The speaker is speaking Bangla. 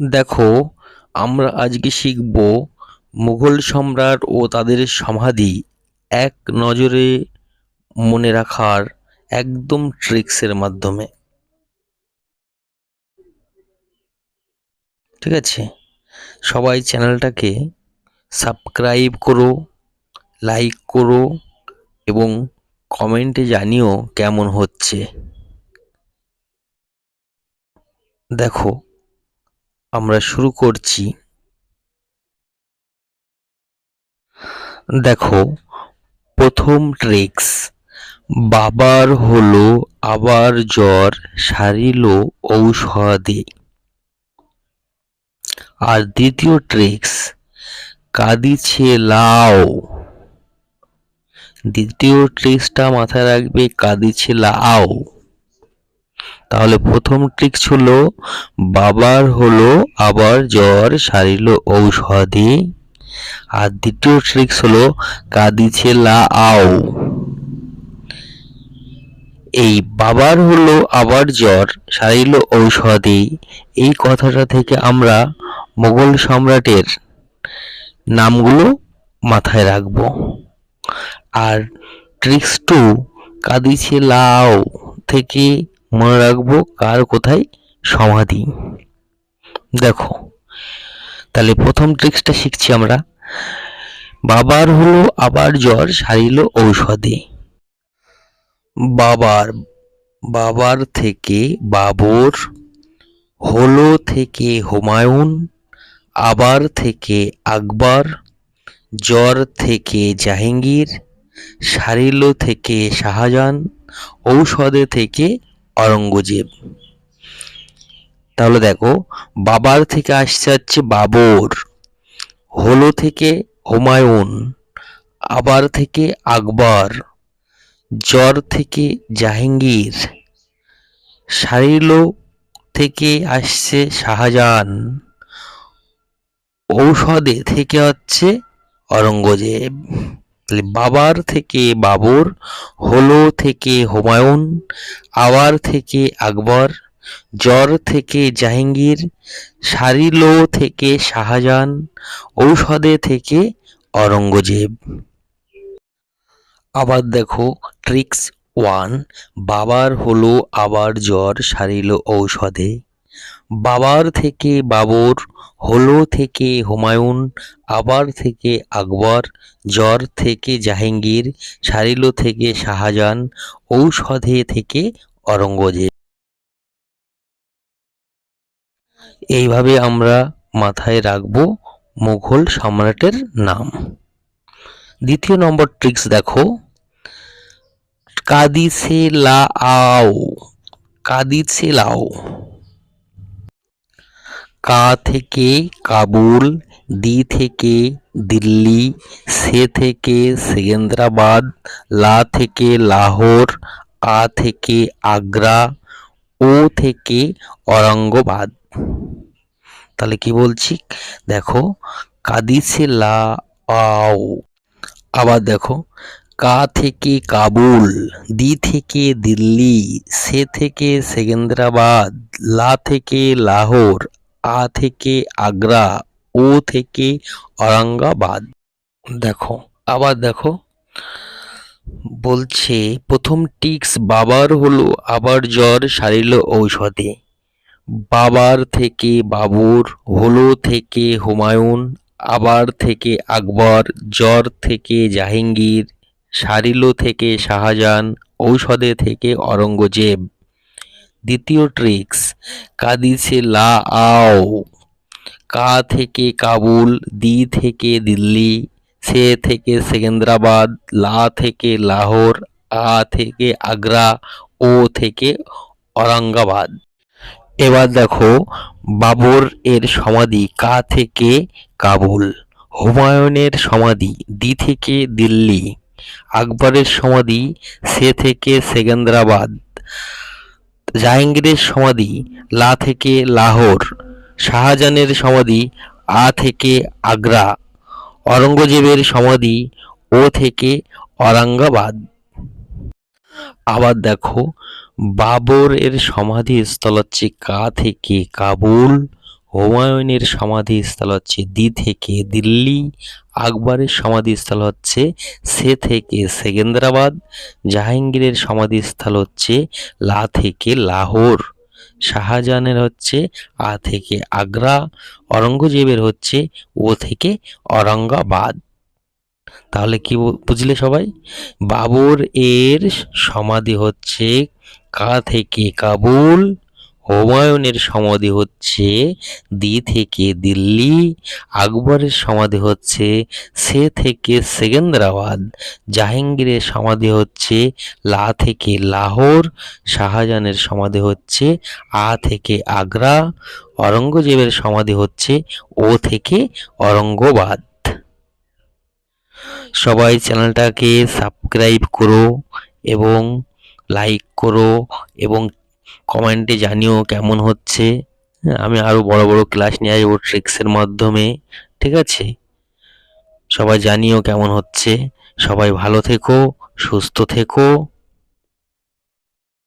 দেখো, আমরা আজকে শিখব মুঘল সম্রাট ও তাদের সমাধি। এক নজরে মনে রাখার একদম ট্রিক্সের মাধ্যমে। ঠিক আছে? সবাই চ্যানেলটাকে সাবস্ক্রাইব করো, লাইক করো এবং কমেন্টে জানিও কেমন হচ্ছে। দেখো আমরা শুরু করছি। দেখো, প্রথম ট্রিক্স, বাবার হলো আবার জ্বর, সারিল ঔষধে। আর দ্বিতীয় ট্রিক্স, কাঁদিছে লাও দ্বিতীয় ট্রিক্সটা মাথায় রাখবে, কাঁদিছে লাও তাহলে প্রথম ট্রিক্স হলো বাবার হলো আবার জ্বর, সারিল ঔষধে। আর দ্বিতীয় ট্রিক্স হলো কাঁদিছে আও। এই বাবার হলো আবার জ্বর, সারিল ঔষধে। এই কথাটা থেকে আমরা মোগল সম্রাটের নামগুলো মাথায় রাখব। আর ট্রিক্স টু কাঁদিছে লাও থেকে মনে রাখব, কার কোথায়? সমাধি। দেখো, তাহলে প্রথম ট্রিক্সটা শিখছি আমরা। বাবার হলো, আবার জ্বর, সারিল ঔষধে। বাবার বাবার থেকে বাবর, হলো থেকে হুমায়ুন, আবার থেকে আকবর, জ্বর থেকে জাহাঙ্গীর, সারিল থেকে শাহজাহান, ঔষধে থেকে অরঙ্গজেব তাহলে দেখো, বাবার থেকে আসছে হচ্ছে বাবর, হলো থেকে হুমায়ুন, আবার থেকে আকবর, জ্বর থেকে জাহাঙ্গীর, সারিল থেকে আসছে শাহজাহান, ঔষধে থেকে হচ্ছে অরঙ্গজেব তাহলে বাবার থেকে বাবর, হলো থেকে হুমায়ুন আবার থেকে আকবর, জ্বর থেকে জাহাঙ্গীর, সারিল থেকে শাহজাহান, ঔষধে থেকে অরঙ্গজেব আবার দেখো ট্রিক্স ওয়ান বাবার, হলো, আবার, জ্বর, সারিল, ঔষধে। বাবার থেকে বাবর, হলো থেকে হুমায়ুন, আবার থেকে আকবর, জ্বর থেকে জাহাঙ্গীর, সারিল থেকে শাহজাহান, ঔষধে থেকে অরঙ্গজেব। এইভাবে আমরা মাথায় রাখব মুঘল সম্রাটের নাম। দ্বিতীয় নম্বর ট্রিক্স দেখো। কাদিসে লাও কাদিসে লাও। কা থেকে কাবুল, দি থেকে দিল্লি, সে থেকে সেকেন্দ্রাবাদ, লা থেকে লাহোর, আ থেকে আগ্রা, ও থেকে অরঙ্গবাদ তাহলে কি বলছি? দেখো কাদিসে লা, আও। আবার দেখো, কা থেকে কাবুল, দি থেকে দিল্লি, সে থেকে সেকেন্দ্রাবাদ, লা থেকে লাহোর আ থেকে আগ্রা, ও থেকে অরঙ্গাবাদ দেখো, আবার দেখো। বলছে, প্রথম টিক্স বাবার হলো, আবার জ্বর সারিল ঔষধে। বাবার থেকে বাবুর, হলো থেকে হুমায়ুন, আবার থেকে আকবর, জ্বর থেকে জাহাঙ্গীর, সারিল থেকে শাহজাহান, ঔষধে থেকে অরঙ্গজেব দ্বিতীয় ট্রিক্স কাদিসে লা আও। কা থেকে কাবুল, দি থেকে দিল্লি, সে থেকে সেকেন্দ্রাবাদ, লা থেকে লাহোর, আ থেকে আগ্রা, ও থেকে অরঙ্গাবাদ এবার দেখো, বাবর এর সমাধি, কা থেকে কাবুল, হুমায়ুনের সমাধি, দি থেকে দিল্লি, আকবরের সমাধি, সে থেকে সেকেন্দ্রাবাদ। জাহাঙ্গীরের সমাধি লা থেকে লাহোর, শাহজাহানের সমাধি আ থেকে আগ্রা অরঙ্গজেবের সমাধি ও থেকে অরঙ্গাবাদ আবার দেখো বাবর এর সমাধিস্থল হচ্ছে কা থেকে কাবুল হুমায়ুনের সমাধিস্থল হচ্ছে দি থেকে দিল্লি, আকবরের সমাধিস্থল হচ্ছে সে থেকে সেকেন্দ্রাবাদ, জাহাঙ্গীরের সমাধিস্থল হচ্ছে লা থেকে লাহোর, শাহজাহানের হচ্ছে আ থেকে আগ্রা অরঙ্গজেবের হচ্ছে ও থেকে অরঙ্গাবাদ তাহলে কি বুঝলে সবাই? বাবর এর সমাধি হচ্ছে কা থেকে কাবুল হুমায়ুনের সমাধি হচ্ছে দি থেকে দিল্লি, আকবরের সমাধি হচ্ছে সে থেকে সেকেন্দ্রাবাদ, জাহাঙ্গীরের সমাধি হচ্ছে লা থেকে লাহোর, শাহজাহানের সমাধি হচ্ছে আ থেকে আগ্রা অরঙ্গজেবের সমাধি হচ্ছে ও থেকে অরঙ্গবাদ সবাই চ্যানেলটাকে সাবস্ক্রাইব করো এবং লাইক করো এবং কমেন্টে জানিও কেমন হচ্ছে। হ্যাঁ, আমি আরও বড় বড় ক্লাস নিয়ে আসব ট্রিক্সের মাধ্যমে ঠিক আছে? সবাই জানিও কেমন হচ্ছে। সবাই ভালো থেকো সুস্থ থেকো।